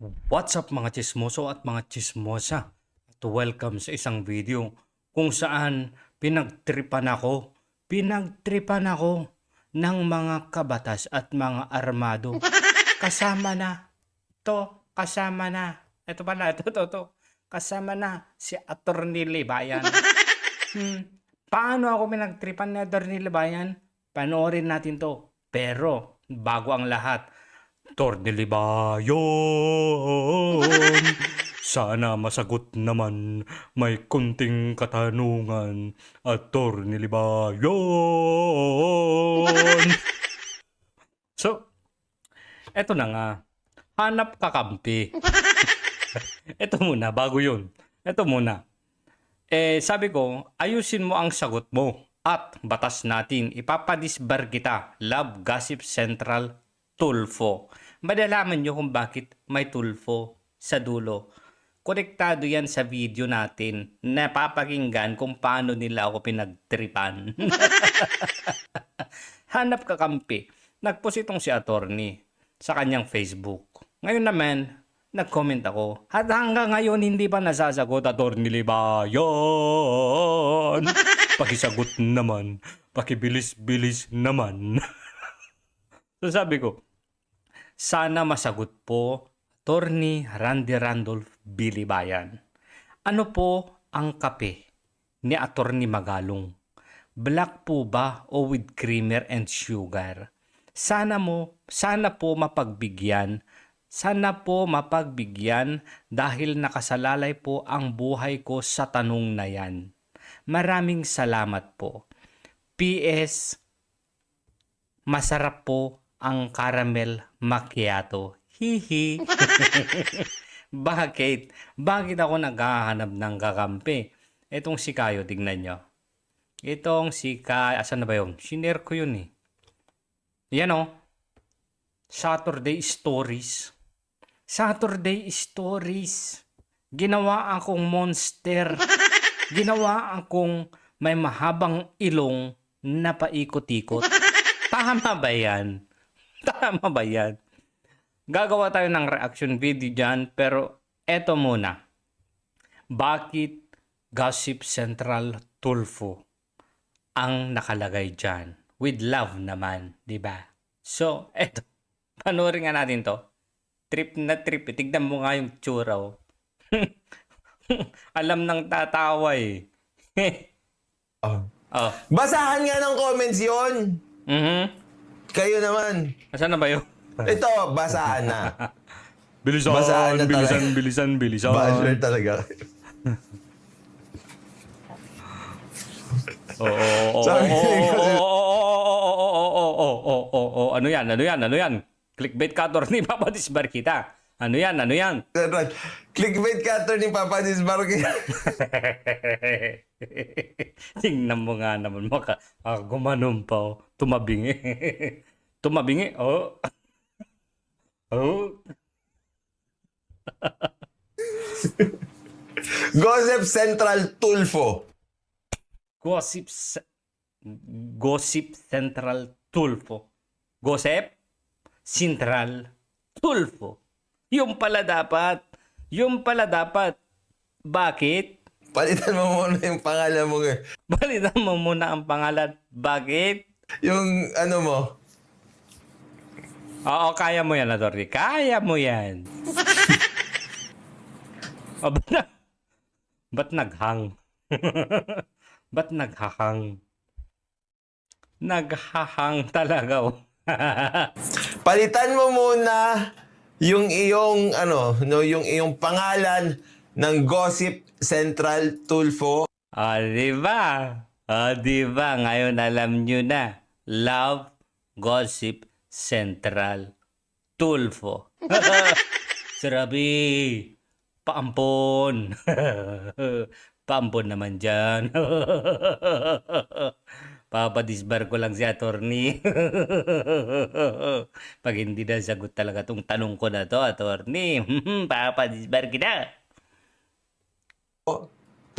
What's up mga chismoso at mga chismosa? At welcome sa isang video kung saan pinagtripan ako, pinagtripan ako ng mga kabatas at mga armado. Kasama na, to, kasama na. Ito pala, ito, ito, ito. Kasama na si Atty. Libayan. Hmm, paano ako pinagtripan ni Atty. Libayan? Panoorin natin to. Pero, bago ang lahat, Tornilibayon. Sana masagot naman may kunting katanungan at Tornilibayon. So, eto na nga. Hanap kakampi. eto muna, bago yun. Eto muna. Eh, sabi ko, ayusin mo ang sagot mo. At batas natin, ipapadisbar kita. Love Gossip Central Tulfo. Madalaman nyo kung bakit may Tulfo sa dulo. Konektado yan sa video natin. Napapakinggan kung paano nila ako pinagtripan. Hanap kakampi. Nagpost itong si attorney sa kanyang Facebook. Ngayon naman, nag-comment ako. At hanggang ngayon, hindi pa nasasagot attorney Libayon. Pakisagot naman. Pakibilis-bilis naman. so sabi ko, sana masagot po Attorney Randy Randolph Bilibayan. Ano po ang kape ni Attorney Magalong? Black po ba o with creamer and sugar? Sana mo, sana po mapagbigyan, sana po mapagbigyan dahil nakasalalay po ang buhay ko sa tanong na yan. Maraming salamat po. PS, masarap po ang caramel macchiato. Hihi. Bakit? Bakit ako naghahanap ng kakampi? Itong si Kayo, tignan nyo. Itong si Kayo, asan na ba yun? Sinare ko yun eh. Yan oh. Saturday Stories. Saturday Stories. Ginawa akong monster. Ginawa akong may mahabang ilong na paikot-ikot. Tama ba yan? Tama ba yan? Gagawa tayo ng reaction video dyan, pero eto muna. Bakit Gossip Central Tulfo ang nakalagay dyan? With love naman, di ba? So, eto. Panoorin nga natin to. Trip na trip. Tignan mo nga yung tsura. oh. Alam ng tatawa eh. Oh. oh. Basahan nga ng comments yon. Mhm. Kayo naman. Asan na ba yun? Ito, basahan na. Bilisan, Basahan na bilisan, talaga. bilisan, bilisan. Basher talaga. Oo, oo, oo, Sabi oo, niya oo, kasi- oo, oo, oo, oo, oo, oo, oo, oo, ano yan, ano yan, ano yan? Clickbait ka, ni Papa Disbar kita. Ano yan, ano yan? Clickbait cutter ni Papa Disbarque. Tingnan mo nga naman, maka, ah, gumanon pa, oh. Tumabingi. tumabingi, oh. oh. Gossip Central Tulfo. Gossip, Ce- Gossip Central Tulfo. Gossip Central Tulfo. Yung pala dapat. Yung pala dapat. Bakit? Palitan mo muna yung pangalan mo. eh. Balitan mo muna ang pangalan. Bakit? Yung ano mo. Oo, kaya mo yan, Adorni. Kaya mo yan. o, ba't, na, ba't naghang? ba't naghahang? Naghahang talaga. oh. Palitan mo muna yung iyong ano, no, yung iyong pangalan ng Gossip Central Tulfo. Ah, di ba? Ah, di ba? Ngayon alam nyo na. Love, Gossip, Central, Tulfo. Sarabi, paampon. paampon naman dyan. Papadisbar ko lang si attorney. Pag hindi na sagot talaga tong tanong ko na to, attorney, papadisbar kita.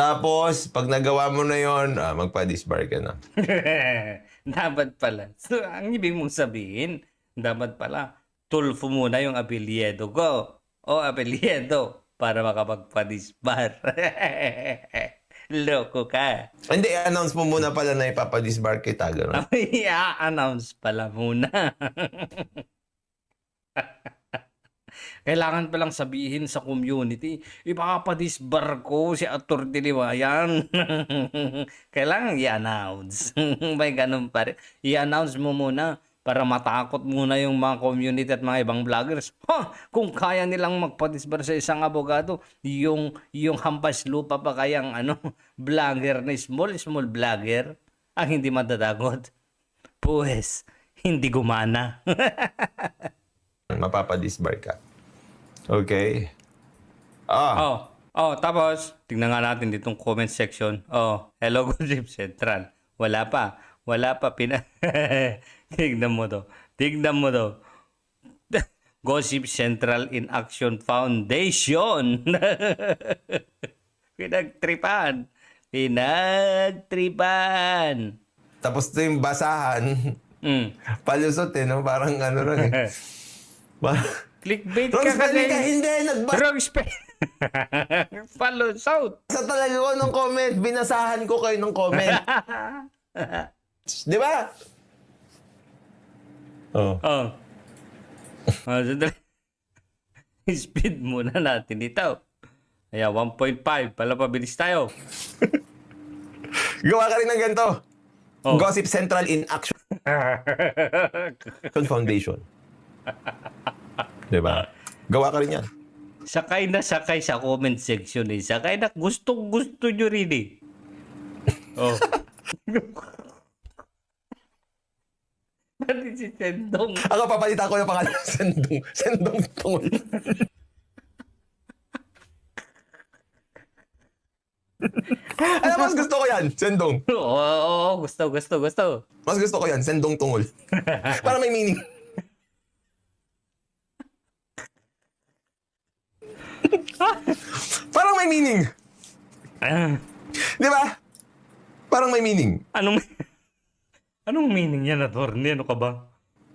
Tapos, pag nagawa mo na yon, ah, magpa-disbar ka na. dapat pala. So, ang ibig mong sabihin, dapat pala, tulfo muna yung apelyido ko. o apelyido para makapagpa-disbar. Loko ka. Hindi, announce mo muna pala na ipapadisbar kita. Gano'n. I-announce pala muna. Kailangan palang sabihin sa community, ipapadisbar ko si Ator Diliwayan. Kailangan i-announce. May ganun pa rin. I-announce mo muna para matakot muna yung mga community at mga ibang vloggers. Ha! Kung kaya nilang magpadisbar sa isang abogado, yung, yung hampas lupa pa kayang ano, vlogger na small, small vlogger ang hindi matatagot. Pues, hindi gumana. Mapapadisbar ka. Okay. Ah, oh, oh, tapos, tingnan nga natin ditong comment section. Oh, hello Gossip Central. Wala pa. Wala pa. Pina... Tignan mo to. Tignan mo to. Gossip Central in Action Foundation. Pinagtripan. Pinagtripan. tapos ito yung basahan. Mm. Palusot eh, no? Parang ano lang eh. Clickbait Wrong ka spelling ka, kasi. hindi, nagbasa Wrong spell. Follow south. talaga ko ng comment. Binasahan ko kayo ng comment. Di ba? Oh. Oh. Ah, sandali. Speed muna natin ito. Kaya 1.5. Pala pabilis tayo. Gawa ka rin ng ganito. Oh. Gossip Central in Action Foundation. Di ba? Gawa ka rin yan. sakay na sakay sa comment section eh. Sakay na gustong gusto nyo rin eh. Oh. Pati si Sendong. Ako papalitan ko yung pangalan. Sendong. Sendong tungol. Ano mas gusto ko yan? Sendong. Oo, oo, oo, gusto, gusto, gusto. Mas gusto ko yan. Sendong tungol. Para may meaning. Parang may meaning. Ah, Di ba? Parang may meaning. anong Anong meaning yan, attorney? Ano ka ba?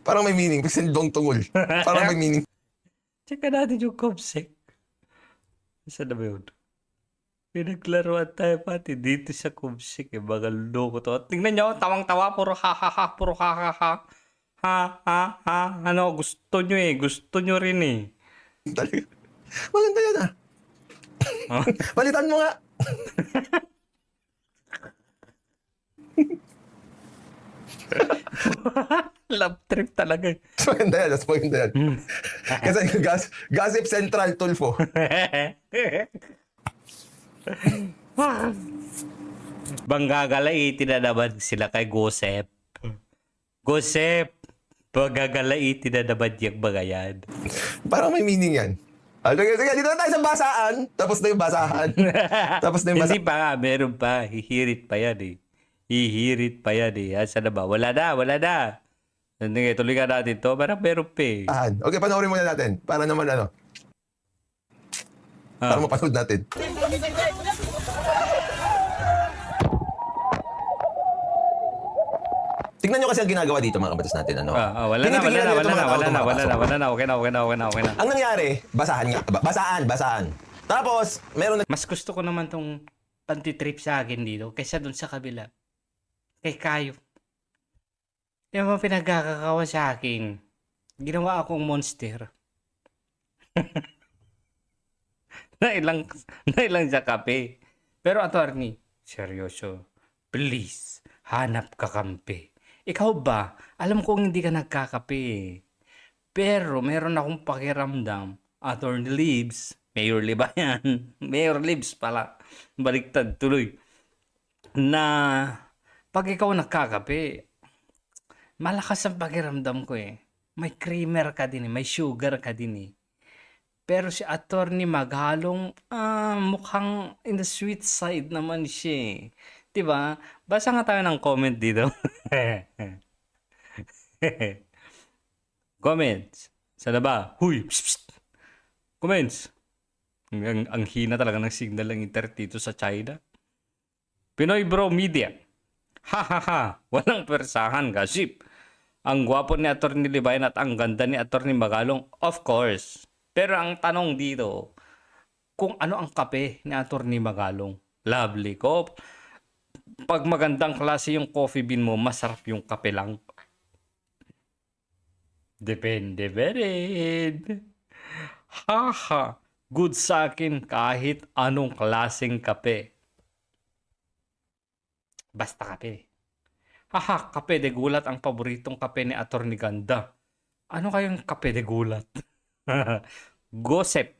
Parang may meaning. Pag sendong tungol. Parang may meaning. Tsaka natin yung Comsec. Saan na ba yun? Pinaglaruan tayo pati dito sa Comsec. Eh, mga loko to. At tingnan nyo, tawang-tawa, puro ha ha ha, puro ha ha ha. Ha ha ha. Ano, gusto nyo eh. Gusto nyo rin eh. Talaga. Maganda yan ah. Oh. Palitan mo nga. Love trip talaga. eh. Maganda yan. That's maganda yan. Kasi gas, Gossip Central Tulfo. Banggagalaitin na naman sila kay Gosep. Gosep, banggagalaitin na naman yung mga yan. Parang may meaning yan. Ah, sige, sige, dito na tayo sa basaan. Tapos na yung basahan. Tapos na yung Hindi basahan. pa nga, meron pa. Hihirit pa yan eh. Hihirit pa yan eh. Asa na ba? Wala na, wala na. Hindi, tuloy ka natin to. Parang meron pa eh. Okay, panoorin muna natin. Para naman ano. Ah. Para mapanood natin. Tingnan nyo kasi ang ginagawa dito mga kabatas natin. Ano? Ah, ah, wala na, wala na, wala itong na, mga tao wala na, wala tumapasok. na, wala na. Okay na, okay na, okay na, okay na. Ang nangyari, basahan nga. ba- Basaan, basaan. Tapos, meron na Mas gusto ko naman tong pantitrip sa akin dito kaysa dun sa kabila. Kay Kayo. Yung mga pinagkakakawa sa akin, ginawa akong monster. na ilang, na ilang sa kape. Pero attorney, seryoso, please, hanap ka kampe. Ikaw ba, alam kong hindi ka nagkakape eh. Pero meron akong pakiramdam, attorney Libs, Mayor Lib ba yan? Mayor Libs pala, baliktad tuloy, na pag ikaw nagkakape, malakas ang pakiramdam ko eh. May creamer ka din eh, may sugar ka din eh. Pero si attorney maghalong ah, mukhang in the sweet side naman siya eh. 'Di ba? Basa nga tayo ng comment dito. Comments. Sana ba? Huy! Psst, psst. Comments. Ang, ang, hina talaga ng signal ng internet dito sa China. Pinoy Bro Media. Ha ha ha. Walang persahan, gossip. Ang gwapo ni Atty. Libayan at ang ganda ni Atty. Magalong, of course. Pero ang tanong dito, kung ano ang kape ni Atty. Magalong. Lovely ko. Pag magandang klase yung coffee bean mo, masarap yung kape lang. Depende ba rin? Haha. Good sa akin kahit anong klaseng kape. Basta kape. Haha, kape de gulat ang paboritong kape ni Atty. Ganda. Ano kayong kape de gulat? Gosep.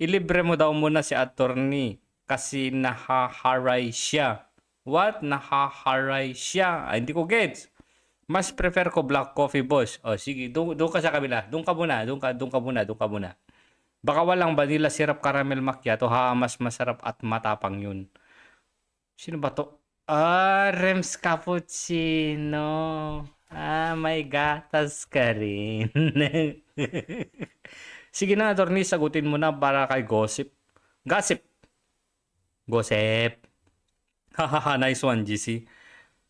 Ilibre mo daw muna si attorney kasi nahaharay siya. What? Nahaharay siya. Ay, hindi ko gets. Mas prefer ko black coffee, boss. O, sige. Doon, doon ka sa kabila. Doon ka muna. Doon ka, doon ka muna. Doon ka muna. Baka walang vanilla syrup caramel macchiato. Ha, mas masarap at matapang yun. Sino ba to? Ah, Rems Cappuccino. Ah, may gatas ka rin. Sige na, attorney, sagutin mo na para kay Gossip. Gossip. Gossip. Hahaha, nice one, GC.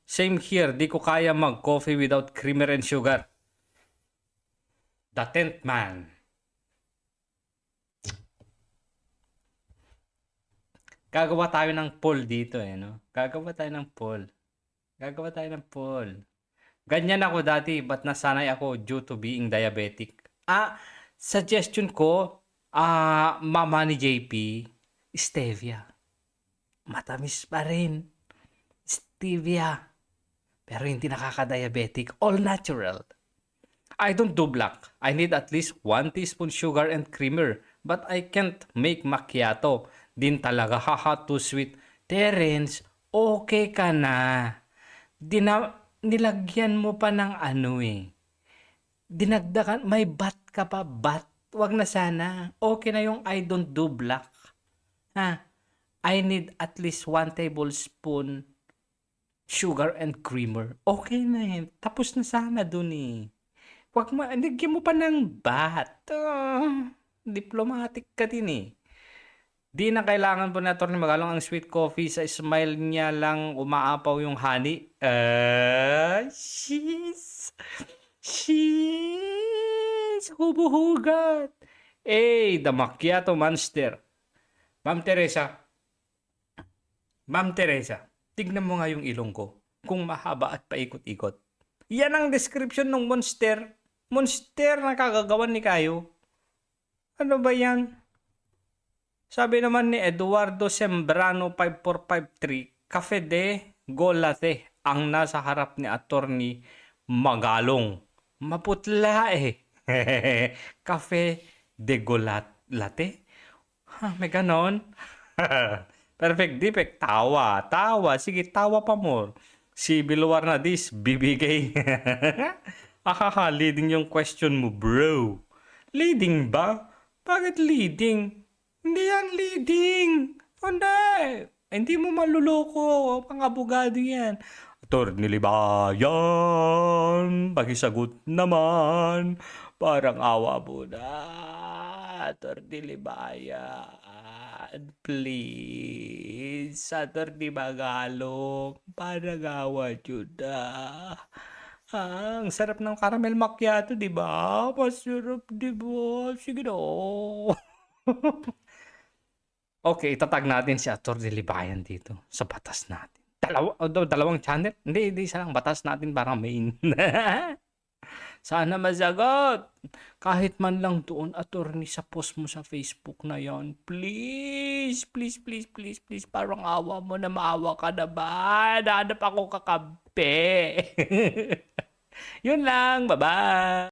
Same here, di ko kaya mag-coffee without creamer and sugar. The tenth man. Gagawa tayo ng poll dito eh, no? Gagawa tayo ng poll. Gagawa tayo ng poll. Ganyan ako dati, but nasanay ako due to being diabetic. Ah, suggestion ko, ah, mama ni JP, stevia. Matamis pa rin. Stevia. Pero hindi nakaka-diabetic. All natural. I don't do black. I need at least 1 teaspoon sugar and creamer. But I can't make macchiato. Din talaga, haha, too sweet. Terence, okay ka na. Dina, nilagyan mo pa ng ano eh. Dinagdagan, may bat ka pa, bat. Wag na sana. Okay na yung I don't do black. Ha? I need at least 1 tablespoon sugar and creamer. Okay na yun. Tapos na sana dun eh. Wag mo, nagyan mo pa ng bat. Ah, diplomatic ka din eh. Di na kailangan po na ni Magalong ang sweet coffee sa smile niya lang umaapaw yung honey. Ah, she's... She's... Hubuhugat. Eh, the macchiato monster. Ma'am Teresa. Ma'am Teresa, tignan mo nga yung ilong ko. Kung mahaba at paikot-ikot. Yan ang description ng monster. Monster na kagagawan ni Kayo. Ano ba yan? Sabi naman ni Eduardo Sembrano 5453, Cafe de Golate ang nasa harap ni attorney Magalong. Maputla eh. Cafe de Golate? Ha, may ganon? Perfect defect. Tawa, tawa. Sige, tawa pa more. Si Biluar na this, bibigay. Ahaha, leading yung question mo, bro. Leading ba? Bakit leading? Hindi yan leading. Hindi. Hindi mo maluloko. Pang abogado yan. Attorney Libayan, pakisagot naman. Parang awa mo na. Attorney Libayan, please. Attorney Magalong, parang awa yun na. Ah, ang sarap ng caramel macchiato, di ba? Masarap, di ba? Sige na. okay, itatag natin si Atty. Libayan dito sa batas natin. Dalawa, o, dalawang channel? Hindi, hindi isa lang. Batas natin para main. Sana masagot. Kahit man lang doon, attorney, sa post mo sa Facebook na yon Please, please, please, please, please. Parang awa mo na maawa ka na ba? Nahanap ako kakabe. Yun lang. Bye-bye.